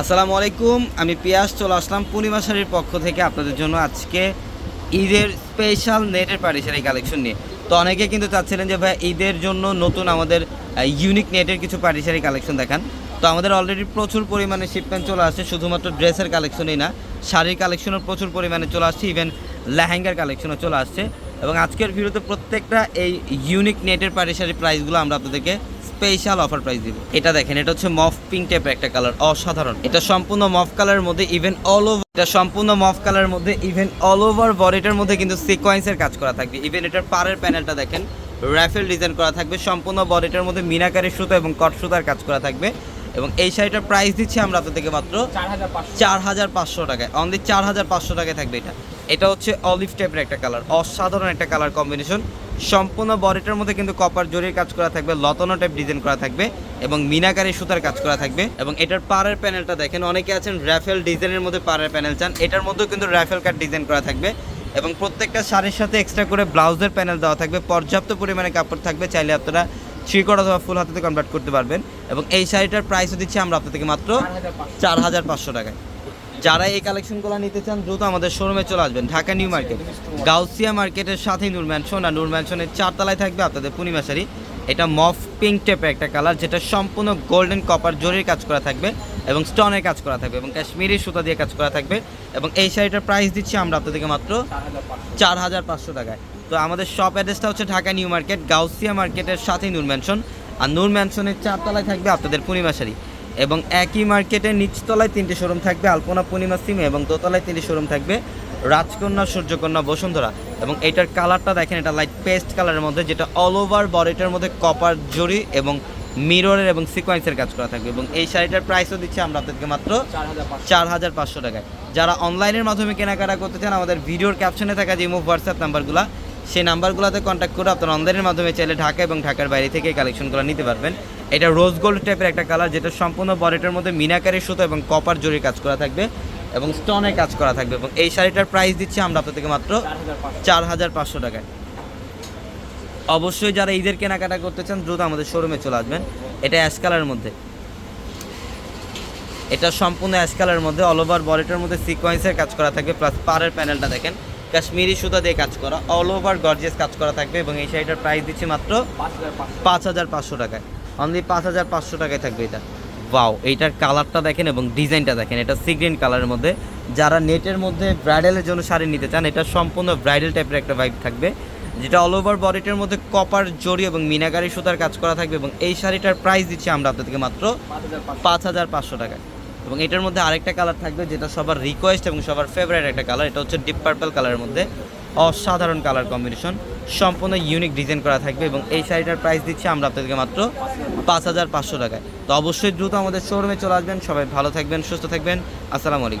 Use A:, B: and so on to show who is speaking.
A: আসসালামু আলাইকুম, আমি পিয়াস, চলে আসলাম পূর্ণিমা শাড়ির পক্ষ থেকে আপনাদের জন্য আজকে ঈদের স্পেশাল নেটের পাড়ি কালেকশন নিয়ে। তো অনেকে কিন্তু চাচ্ছিলেন যে ভাই ঈদের জন্য নতুন আমাদের ইউনিক নেটের কিছু পাড়ি কালেকশন দেখান। তো আমাদের অলরেডি প্রচুর পরিমাণে শিপমেন্ট চলে আসছে, শুধুমাত্র ড্রেসের কালেকশনই না, শাড়ির কালেকশনও প্রচুর পরিমাণে চলে আসছে ইভেন লেহেঙ্গার কালেকশনও চলে আসছে। এবং আজকের ভিডিওতে প্রত্যেকটা এই ইউনিক নেটের পাড়ি প্রাইসগুলো আমরা আপনাদেরকে স্পেশাল অফার প্রাইস দিব। এটা দেখেন এটা হচ্ছে মফ পিঙ্ক টাইপের একটা কালার অসাধারণ। এটা সম্পূর্ণ মফ কালারের মধ্যে ইভেন অল ওভার এটা সম্পূর্ণ মফ কালারের মধ্যে ইভেন অল ওভার বডিটার মধ্যে কিন্তু সিকোয়েন্সের কাজ করা থাকবে। ইভেন এটার পাড়ের প্যানেলটা দেখেন র্যাফেল ডিজাইন করা থাকবে। সম্পূর্ণ বডিটার মধ্যে মিনাকারি সুতো এবং কট সুতার কাজ করা থাকবে। এবং এই শাড়িটার প্রাইস দিচ্ছি আমরা আপনাদেরকে মাত্র
B: চার হাজার পাঁচশো।
A: চার হাজার পাঁচশো টাকায়। অনলি চার হাজার পাঁচশো টাকায় থাকবে এটা। এটা হচ্ছে অলিভ টাইপের একটা কালার অসাধারণ একটা কালার কম্বিনেশন সম্পূর্ণ বডিটার মধ্যে কিন্তু কপার জরির কাজ করা থাকবে লতনো টাইপ ডিজাইন করা থাকবে এবং মিনাকারি সুতার কাজ করা থাকবে এবং এটার পাড়ের প্যানেলটা দেখেন অনেকে আছেন র্যাফেল ডিজাইনের মধ্যে পাড়ের প্যানেল চান এটার মধ্যেও কিন্তু র্যাফেল কাট ডিজাইন করা থাকবে এবং প্রত্যেকটা শাড়ির সাথে এক্সট্রা করে ব্লাউজের প্যানেল দেওয়া থাকবে পর্যাপ্ত পরিমাণে কাপড় থাকবে চাইলে আপনারা থ্রি কট অথবা ফুল হাতে কনভার্ট করতে পারবেন এবং এই শাড়িটার প্রাইসও দিচ্ছি আমরা আপনাদেরকে মাত্র
B: চার হাজার পাঁচশো
A: টাকায়। যারা এই কালেকশনগুলো নিতে চান, দ্রুত আমাদের শোরুমে চলে আসবেন, ঢাকা নিউ মার্কেট। গাউসিয়া মার্কেটের সাথেই নূর ম্যানশন আর নূর ম্যানশনের চারতলায় থাকবে আপনাদের পূর্ণিমা শাড়ি এটা মফ পিঙ্ক টেপের একটা কালার যেটা সম্পূর্ণ গোল্ডেন কপার জরির কাজ করা থাকবে এবং স্টোনের কাজ করা থাকবে এবং কাশ্মীরি সুতা দিয়ে কাজ করা থাকবে এবং এই শাড়িটার প্রাইস দিচ্ছি আমরা আপনাদেরকে মাত্র
B: চার হাজার পাঁচশো
A: চার হাজার পাঁচশো টাকায়। তো আমাদের শপ অ্যাড্রেসটা হচ্ছে ঢাকা নিউ মার্কেট, গাউসিয়া মার্কেটের সাথেই নূর ম্যানশন আর নূর ম্যানশনের চারতলায় থাকবে আপনাদের পূর্ণিমা শাড়ি এবং একই মার্কেটের নিচতলায় তিনটে শোরুম থাকবে আলপনা পূর্ণিমা সিমে এবং দোতলায় তিনটি শোরুম থাকবে রাজকন্যা সূর্যকন্যা বসুন্ধরা। এবং এটার কালারটা দেখেন এটা লাইট পেস্ট কালারের মধ্যে যেটা অল ওভার বডিটার মধ্যে কপার জরি এবং মিররের এবং সিকোয়েন্সের কাজ করা থাকবে। এবং এই শাড়িটার প্রাইসও দিচ্ছি আমরা আপনাদেরকে মাত্র
B: চার হাজার পাঁচশো।
A: টাকায়। যারা অনলাইনের মাধ্যমে কেনাকাটা করতে চান আমাদের ভিডিওর ক্যাপশনে থাকা যে মুভ হোয়াটসঅ্যাপ নাম্বারগুলো সেই নাম্বারগুলোতে কন্ট্যাক্ট করে আপনারা অনলাইনের মাধ্যমে চাইলে ঢাকা এবং ঢাকার বাইরে থেকে কালেকশনগুলো নিতে পারবেন। এটা রোজ গোল্ড টাইপের একটা কালার যেটা সম্পূর্ণ বডিটার মধ্যে মিনাকারি সুতো এবং কপার জরির কাজ করা থাকবে এবং স্টোনের কাজ করা থাকবে এবং এই শাড়িটার প্রাইস দিচ্ছি আমরা আপনাদেরকে মাত্র
B: চার হাজার পাঁচশো
A: টাকায়। অবশ্যই যারা ঈদের কেনাকাটা করতে চান দ্রুত আমাদের শোরুমে চলে আসবেন। এটা অ্যাশ কালারের মধ্যে। এটা সম্পূর্ণ অ্যাশ কালারের মধ্যে। অল ওভার বডিটার মধ্যে সিকোয়েন্সের কাজ করা থাকবে প্লাস পাড়ের প্যানেলটা দেখেন। কাশ্মীরি সুতা দিয়ে কাজ করা অল ওভার গর্জিয়াস কাজ করা থাকবে এবং এই শাড়িটার প্রাইস দিচ্ছি মাত্র
B: পাঁচ হাজার পাঁচশো
A: টাকায়। অনলি পাঁচ হাজার পাঁচশো টাকায় থাকবে এটা। ওয়াও এইটার কালারটা দেখেন এবং ডিজাইনটা দেখেন। এটা সিগ্রিন কালারের মধ্যে। যারা নেটের মধ্যে ব্রাইডালের জন্য শাড়ি নিতে চান এটা সম্পূর্ণ ব্রাইডাল টাইপের একটা ভাইব থাকবে। যেটা অল ওভার বডিটার মধ্যে কপার জরি এবং মিনাকারি সুতার কাজ করা থাকবে এবং এই শাড়িটার প্রাইস দিচ্ছি আমরা আপনাদেরকে মাত্র পাঁচ হাজার পাঁচশো। টাকায়। এবং এটার মধ্যে আরেকটা কালার থাকবে যেটা সবার রিকোয়েস্ট এবং সবার ফেভারিট একটা কালার এটা হচ্ছে ডিপ পার্পল কালারের মধ্যে। অসাধারণ কালার কম্বিনেশন সম্পূর্ণ ইউনিক ডিজাইন করা থাকবে এবং এই শাড়িটার প্রাইস দিচ্ছি আমরা আপনাদেরকে মাত্র পাঁচ হাজার পাঁচশো টাকায়। তো অবশ্যই দ্রুত আমাদের শোরুমে চলে আসবেন। সবাই ভালো থাকবেন, সুস্থ থাকবেন। আসসালামু আলাইকুম।